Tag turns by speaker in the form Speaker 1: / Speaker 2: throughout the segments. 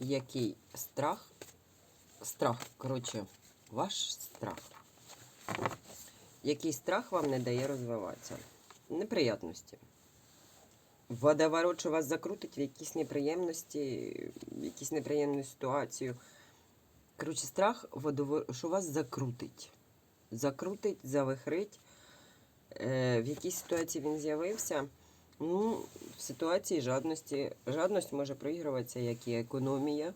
Speaker 1: який страх, страх, коротше, ваш страх. Який страх вам не дає розвиватися? Неприятності. Водоворот, що вас закрутить в якісь неприємності, в якісь неприємну ситуацію. Коротше, страх, що вас закрутить. Закрутить, завихрить. Е, в якій ситуації він з'явився? Ну, в ситуації жадності. Жадність може проігруватися, як і економія,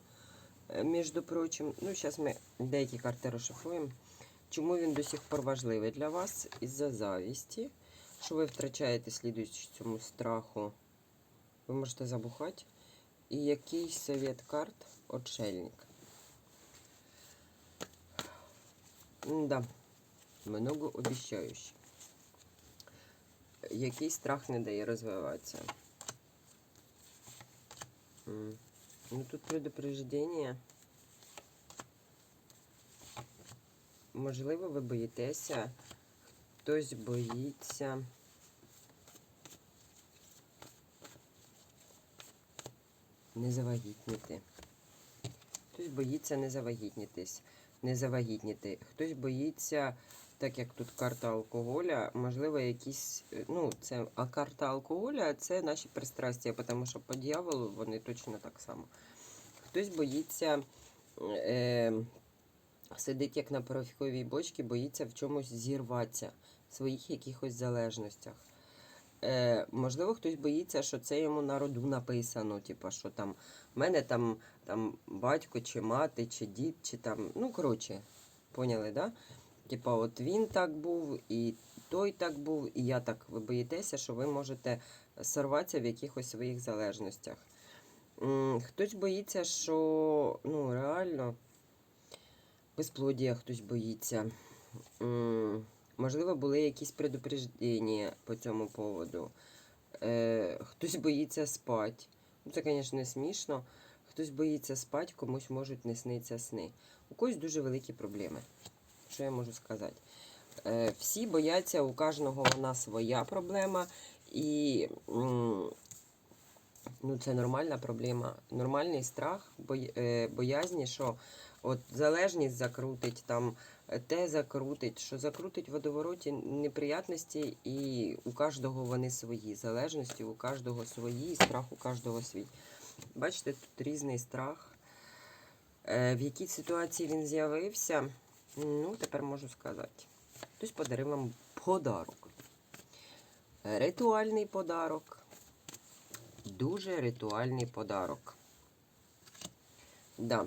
Speaker 1: е, між прочим. Ну, зараз ми деякі карти розшифруємо. Чому він до сих пор важливий для вас? Із-за завісті, що ви втрачаєте слідуючи цьому страху. Ви можете забухати. І який совет карт отшельник. Да, многообіцяючий. Який страх не дає розвиватися? Ну тут предупреждення. Можливо, ви боїтеся, хтось боїться. Не завагітніти. Хтось боїться не завагітнітись, не завагітніти. Хтось боїться, так як тут карта алкоголя, можливо, якісь. е, Ну, це, а карта алкоголя це наші пристрастя, тому що по дьяволу вони точно так само. Хтось боїться. Е, сидить як на пороховій бочці, боїться в чомусь зірватися, в своїх якихось залежностях. Е, можливо, хтось боїться, що це йому на роду написано. Типу, що там в мене там, там батько, чи мати, чи дід, чи там. Ну, коротше, поняли, да? Типа, от він так був, і той так був, і я так. Ви боїтеся, що ви можете сорватися в якихось своїх залежностях. Хтось боїться, що ну, реально безплодія хтось боїться. Можливо, були якісь предупреждення по цьому поводу. Е, хтось боїться спати. Ну, це, звісно, не смішно. Хтось боїться спати, комусь можуть не сниться сни. У когось дуже великі проблеми. Що я можу сказати? Е, всі бояться, у кожного вона своя проблема. І ну, це нормальна проблема. Нормальний страх, е, боязні, що от залежність закрутить, там е, те закрутить, що закрутить в водовороті неприятності, і у кожного вони свої. Залежності у кожного свої, і страх у кожного свій. Бачите, тут різний страх. В якій ситуації він з'явився, ну, тепер можу сказати. Хтось подарив вам подарок. Ритуальний подарок. Дуже ритуальний подарок. Да.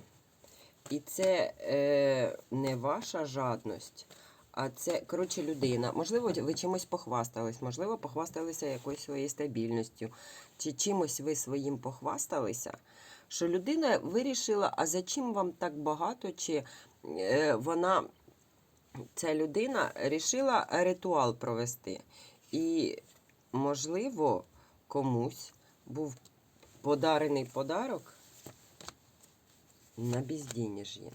Speaker 1: І це е, не ваша жадність, а це, коротше, людина. Можливо, ви чимось похвастались, можливо, похвасталися якоюсь своєю стабільністю, чи чимось ви своїм похвасталися, що людина вирішила, а за чим вам так багато, чи вона, ця людина, рішила ритуал провести. І, можливо, комусь був подарений подарок на безденежье.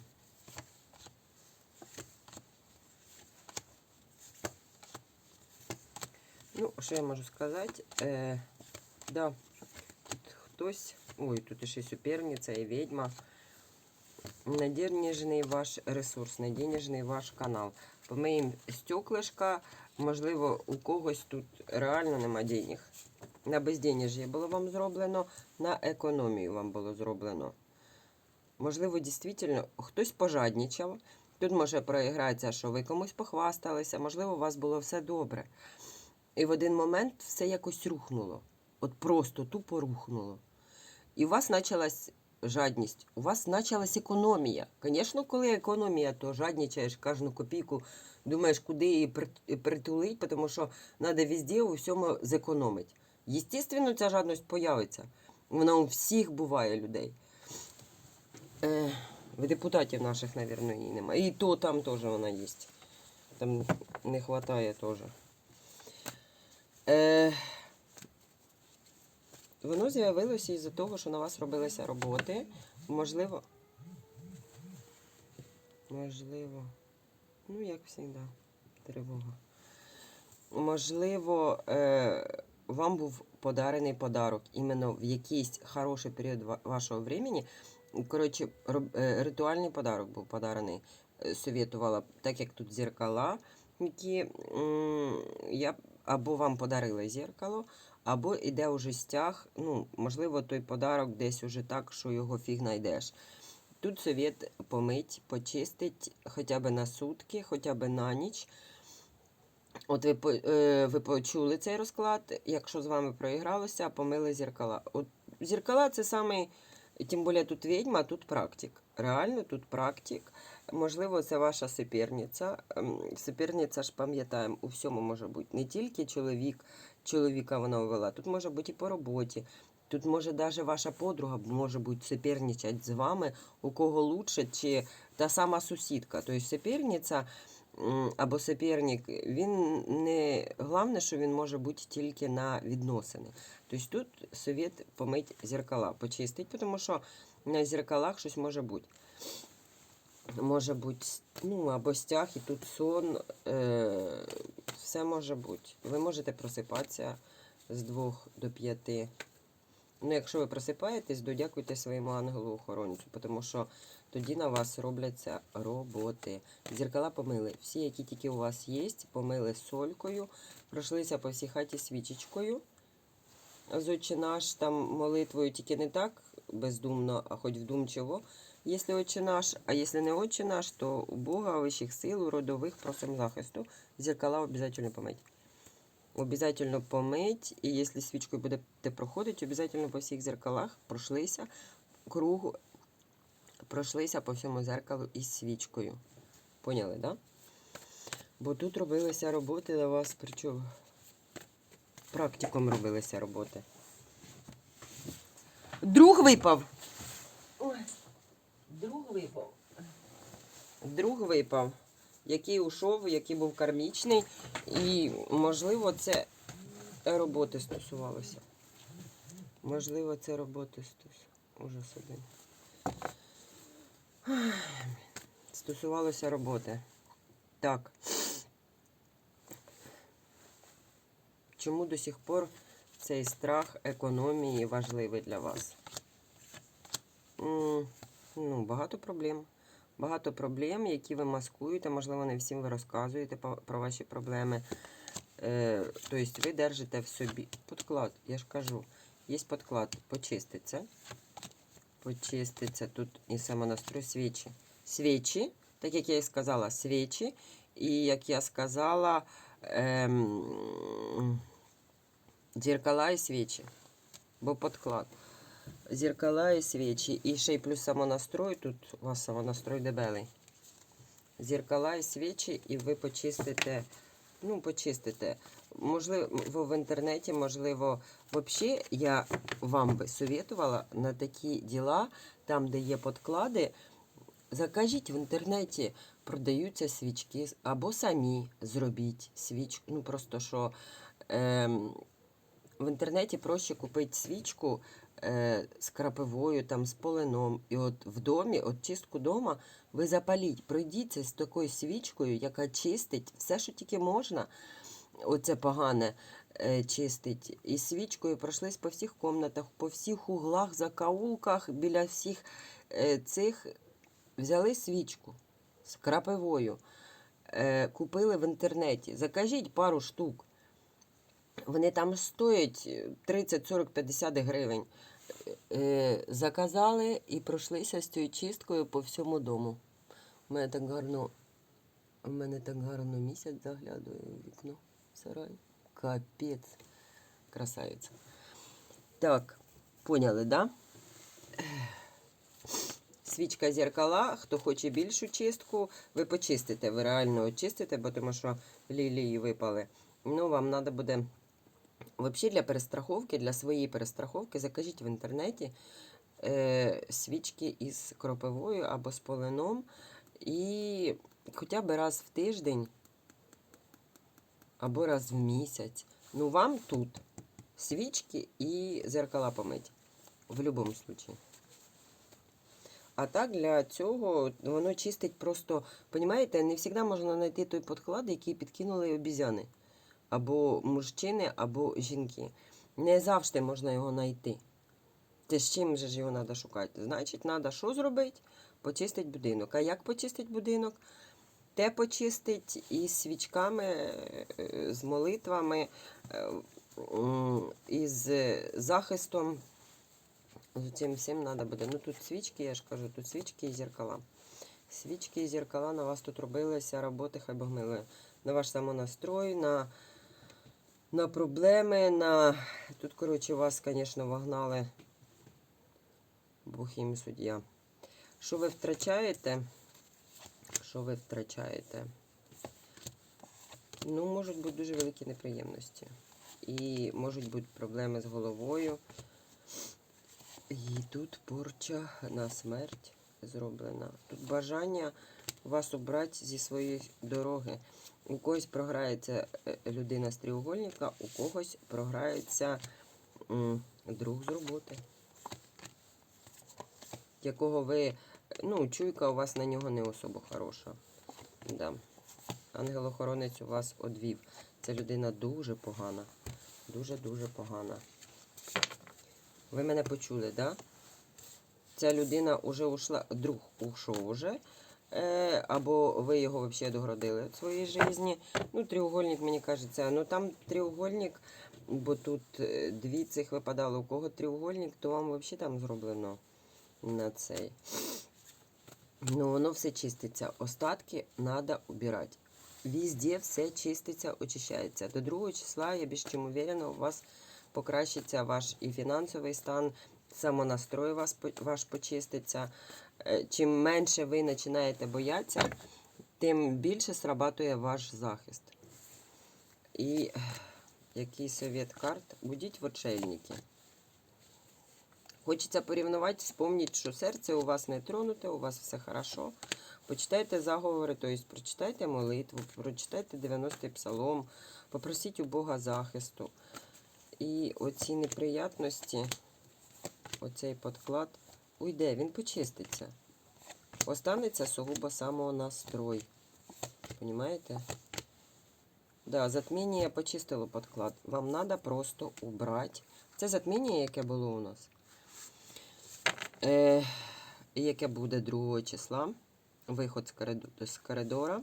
Speaker 1: Ну, що я можу сказати? Е, да, тут хтось. Ой, тут ще суперниця і Надіжний ваш ресурс, надіжний ваш канал. Помиємо стеклишка. Можливо, у когось тут реально нема денег. На безденеж'я було вам зроблено, на економію вам було зроблено. Можливо, дійсно, хтось пожаднічав. Тут може проігратися, що ви комусь похвасталися, можливо, у вас було все добре. І в один момент все якось рухнуло. От просто тупо рухнуло. І у вас почалась жадність, у вас почалась економія. Звісно, коли економія, то жаднічаєш кожну копійку, думаєш, куди її при- притулити, тому що треба везде у всьому зекономити. Єстественно, ця жадність появиться. Вона у всіх буває людей. Е, в депутатів наших, мабуть, її немає. І то там теж вона є. Там не вистачає теж. Е, воно з'явилося із-за того, що на вас робилися роботи. Можливо. Можливо. Ну, як завжди, тривога. Можливо, е, вам був подарений подарок іменно в якийсь хороший період вашого времени. Коротше, е, ритуальний подарок був подарений. Е, Совєтувала, так як тут зеркала, які я або вам подарила зеркало, або іде уже стяг. Ну, можливо, той подарок десь уже так, що його фіг знайдеш. Тут совет помить, почистить хоча б на сутки, хоча б на ніч. От ви, е, ви почули цей розклад, якщо з вами проігралося, помили зеркала. От зеркала це самий, тим більше тут відьма, тут практик. Реально тут практик. Можливо, це ваша суперниця. Ем, Суперниця ж пам'ятаємо, у всьому може бути. Не тільки чоловік, чоловіка вона увела, тут може бути і по роботі. Тут може навіть ваша подруга може бути суперничати з вами, у кого лучше, чи та сама сусідка. Тобто суперниця або суперник, він не головне, що він може бути тільки на відносини. Тобто тут совет помить зеркала, почистить, тому що на зеркалах щось може бути. Може бути ну, або стяг, і тут сон, е, все може бути. Ви можете просипатися з 2 до 5. Ну, якщо ви просипаєтесь, додякуйте своєму ангелу-охоронцю, тому що тоді на вас робляться роботи. Зеркала помили. Всі, які тільки у вас є, помили солькою, пройшлися по всій хаті свічечкою. З «Отче наш там молитвою тільки не так бездумно, а хоч вдумчиво. Якщо «Отче наш, а якщо не «Отче наш, то у Бога, вищих сил, у родових просимо захисту. Зеркала обов'язково помить. Обязательно помить, і якщо свічкою будете проходити, обязательно по всіх зеркалах пройшлися кругу, пройшлися по всьому зеркалу із свічкою. Поняли, да? Бо тут робилися роботи для вас, причому практиком робилися роботи. Друг випав. Ой, друг випав. Друг випав, який ушов, який був кармічний, і, можливо, це роботи стосувалося. Можливо, це роботи стосувалося. Ужас один. Стосувалося роботи. Так. Чому до сих пор цей страх економії важливий для вас? Ну, багато проблем. Багато проблем, які ви маскуєте, можливо, не всім ви розказуєте про ваші проблеми. Е, тобто ви держите в собі подклад, я ж кажу, є подклад, почиститься. Почиститься тут і самонастрой свічі. Свічі, так як я і сказала, свічі. І як я сказала, ем, дзеркала і свічі. Бо подклад. Зеркала і свічі. І ще й плюс самонастрой. Тут у вас самонастрой дебелий. Зеркала і свічі, і ви почистите. Ну, почистите. Можливо, в інтернеті, можливо, взагалі я вам би советувала на такі діла, там, де є подклади, закажіть в інтернеті, продаються свічки, або самі зробіть свічку. Ну, просто що ем, в інтернеті проще купити свічку е, з крапивою, там, з полином. І от в домі, от чистку дома, ви запаліть, пройдіться з такою свічкою, яка чистить все, що тільки можна. Оце погане е, чистить. І свічкою пройшлись по всіх комнатах, по всіх углах, закаулках, біля всіх е, цих. Взяли свічку з крапивою, е, купили в інтернеті. Закажіть пару штук. Вони там стоять 30, 40, 50 гривень. Е, заказали і пройшлися з цією чисткою по всьому дому. У мене так гарно, у мене так гарно місяць заглядує в вікно в сарай. Капець. Красавиця. Так, поняли, да? Свічка зеркала. Хто хоче більшу чистку, ви почистите. Ви реально очистите, бо тому що лілії випали. Ну, вам треба буде. Взагалі для перестраховки, для своєї перестраховки, закажіть в інтернеті е, свічки із кропивою або з полином. І хоча б раз в тиждень або раз в місяць. Ну, вам тут свічки і зеркала помить. В будь-якому випадку. А так для цього воно чистить просто, понімаєте, не завжди можна знайти той подклад, який підкинули обізяни. Або мужчини, або жінки. Не завжди можна його знайти. Ти з чим же ж його треба шукати? Значить, треба що зробити? Почистити будинок. А як почистити будинок? Те почистить із свічками, е, з молитвами, е, із захистом. З цим всім треба буде. Ну тут свічки, я ж кажу, тут свічки і зеркала. Свічки і зеркала на вас тут робилися, роботи хай Бог милує. На ваш самонастрой, на, на проблеми, на. Тут, коротше, вас, звісно, вогнали. Бог їм суддя. Що ви втрачаєте? Що ви втрачаєте? Ну, можуть бути дуже великі неприємності. І можуть бути проблеми з головою. І тут порча на смерть зроблена. Тут бажання вас обрати зі своєї дороги. У когось програється е, людина з треугольника, у когось програється друг з роботи. Якого ви, ну, чуйка у вас на нього не особо хороша. Да. Ангел-охоронець у вас одвів. Ця людина дуже погана. Дуже-дуже погана. Ви мене почули, так? Да? Ця людина вже ушла, друг ушов уже. Е, або ви його взагалі доградили від своєї житті. Ну, треугольник, мені кажеться, ну там треугольник, бо тут е, дві цих випадало. У кого треугольник, то вам взагалі там зроблено на цей. Ну, воно все чиститься. Остатки треба убирати. Везде все чиститься, очищається. До другого числа, я більш чим уверена, у вас покращиться ваш і фінансовий стан, самонастрой вас, ваш почиститься. Е, Чим менше ви починаєте боятися, тим більше срабатує ваш захист. І який совет карт? Будіть в отшельники. Хочеться порівнувати, вспомніть, що серце у вас не тронуте, у вас все хорошо. Почитайте заговори, тобто прочитайте молитву, прочитайте 90-й псалом, попросіть у Бога захисту. І оці неприятності, оцей подклад уйде, він почиститься. Останеться сугубо самонастрой. Понимаєте? Да, затміння почистило подклад. Вам треба просто убрати. Це затміння, яке було у нас. Е, яке буде 2 числа. Виход з, коридора.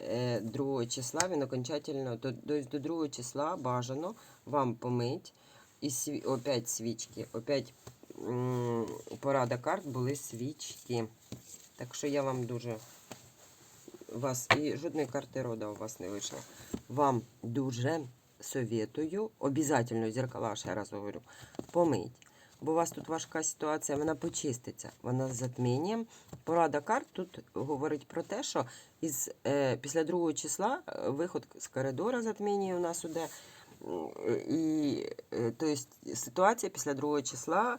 Speaker 1: Е, 2 числа він окончательно, до, до 2 числа бажано вам помить. І сві, опять свічки. Опять порада карт були свічки. Так що я вам дуже вас і жодної карти рода у вас не вийшло. Вам дуже советую, обов'язково зеркала, ще раз говорю, помить. Бо у вас тут важка ситуація, вона почиститься. Вона з затмінням. Порада карт тут говорить про те, що із, е, після другого числа е, виход з коридора затмінює у нас іде. І е, то есть, ситуація після другого числа,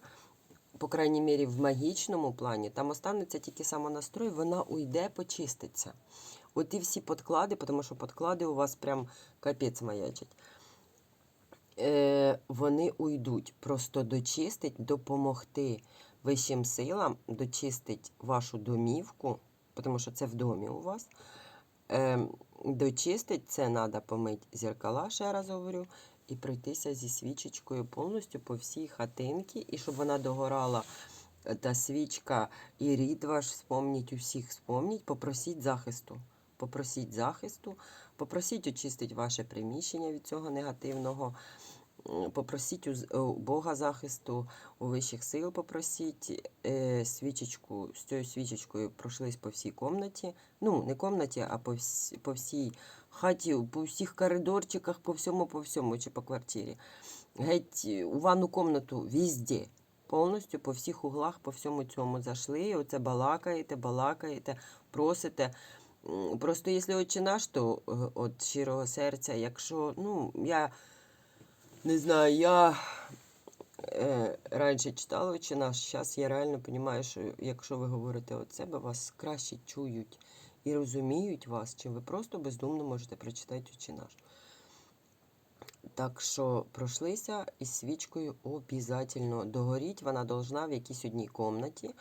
Speaker 1: по крайній мірі, в магічному плані, там останеться тільки самонастрой, вона уйде, почиститься. От і всі подклади, тому що подклади у вас прям капець маячать. Е, вони уйдуть. Просто дочистить, допомогти вищим силам, дочистить вашу домівку, тому що це в домі у вас. Е, дочистить це треба помити зеркала, ще раз говорю, і пройтися зі свічечкою повністю по всій хатинці, і щоб вона догорала. е, Та свічка і рід ваш, вспомніть усіх, вспомніть, попросіть захисту. Попросіть захисту, попросіть очистити ваше приміщення від цього негативного. Попросіть у, Бога захисту, у вищих сил попросіть е, свічечку, з цією свічечкою пройшлись по всій комнаті. Ну, не комнаті, а по, всі, по всій хаті, по всіх коридорчиках, по всьому, по всьому, чи по квартирі. Геть е, у ванну комнату везде. Повністю по всіх углах, по всьому цьому зайшли. І оце балакаєте, балакаєте, просите. Просто якщо отче наш, то е, от щирого серця, якщо, ну, я не знаю, я е, раніше читала «Отче наш», зараз я реально розумію, що якщо ви говорите від себе, вас краще чують і розуміють вас, чим ви просто бездумно можете прочитати «Отче наш». Так що пройшлися із свічкою обов'язково. Догоріть вона должна в якійсь одній комнаті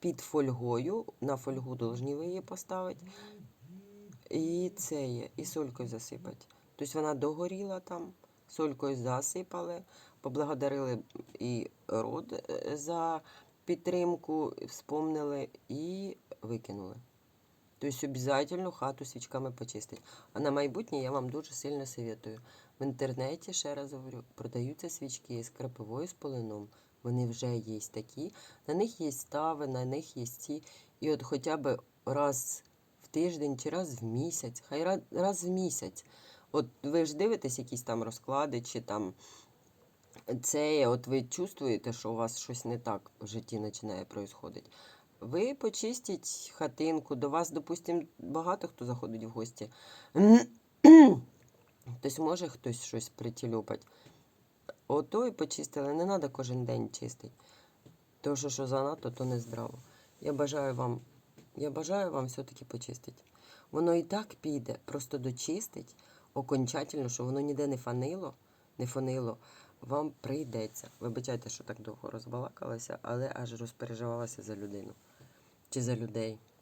Speaker 1: під фольгою. На фольгу повинні ви її поставити. І це є, і солькою засипати. Тобто вона догоріла там, солькою засипали, поблагодарили і род е, за підтримку, вспомнили і викинули. Тобто обов'язково хату свічками почистити. А на майбутнє я вам дуже сильно советую. В інтернеті, ще раз говорю, продаються свічки з крапивою з полином. Вони вже є такі. На них є стави, на них є ці. І от хоча б раз в тиждень чи раз в місяць, хай раз в місяць. От ви ж дивитесь якісь там розклади, чи там це, от ви чувствуєте, що у вас щось не так в житті починає происходити. Ви почистіть хатинку, до вас, допустимо, багато хто заходить в гості. Тобто може хтось щось притілюпать. Ото і почистили, не треба кожен день чистити. То, що, що занадто, то не здраво. Я бажаю вам, я бажаю вам все-таки почистити. Воно і так піде, просто дочистить окончательно, що воно ніде не фанило, не фанило, вам прийдеться. Вибачайте, що так довго розбалакалася, але аж розпереживалася за людину чи за людей.